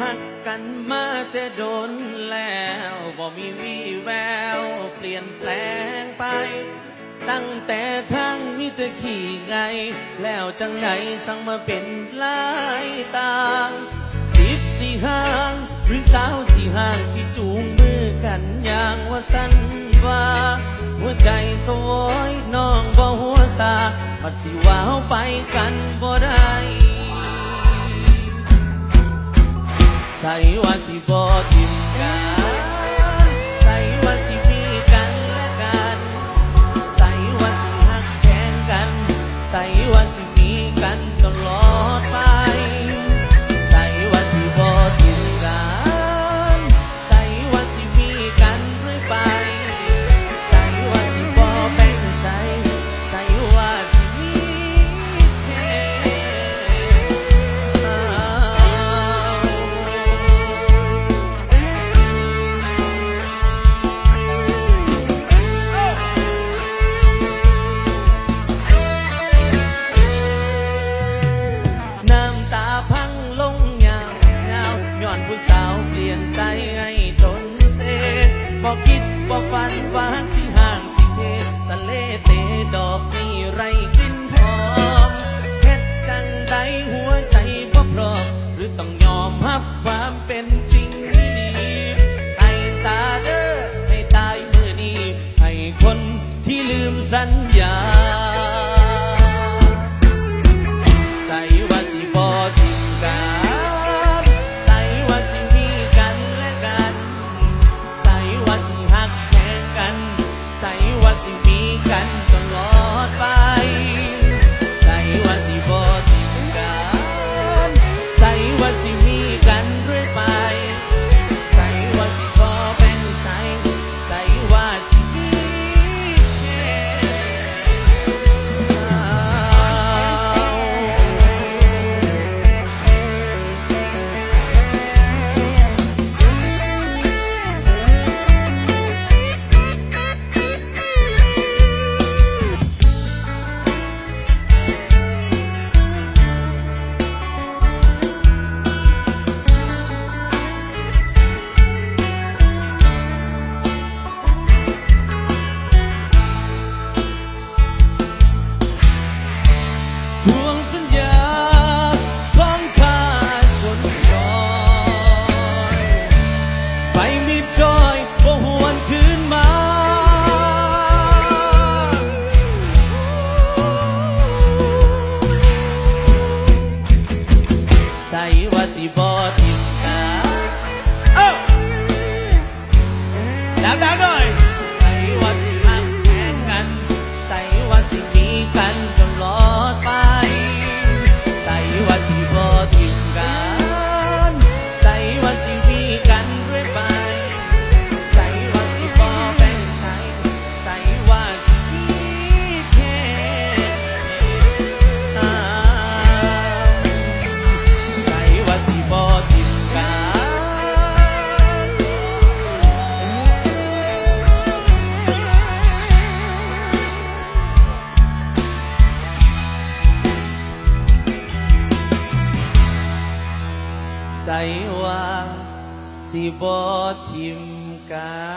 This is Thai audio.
หักกันมาแต่โดนแล้วบ่มีวี่แววเปลี่ยนแปลงไป ตั้งแต่ทางมีแต่ขี่ไง แล้วจังไหนสั่งมาเป็นลายต่างสิบสี่ห้าง หรือสาวสี่ห้างสิจูงมือกันอย่างว่าสันว่า หัวใจสวยน้องบ่หัวซาปัดสิว่าเฮาไปกันบ่ได้ ใส่ว่าสิบอทิมกันใส่ว่าสิมีกันและกัน ใส่ว่าสิหักแทงกัน ใส่ว่าสิ ยนใจให้จนเซบอกคิดบอกฝันว่าสิห่างสิเพสะเลเตดอกนี้ไรกลิ่น ใส่ว่าสิบ่ทิมกัน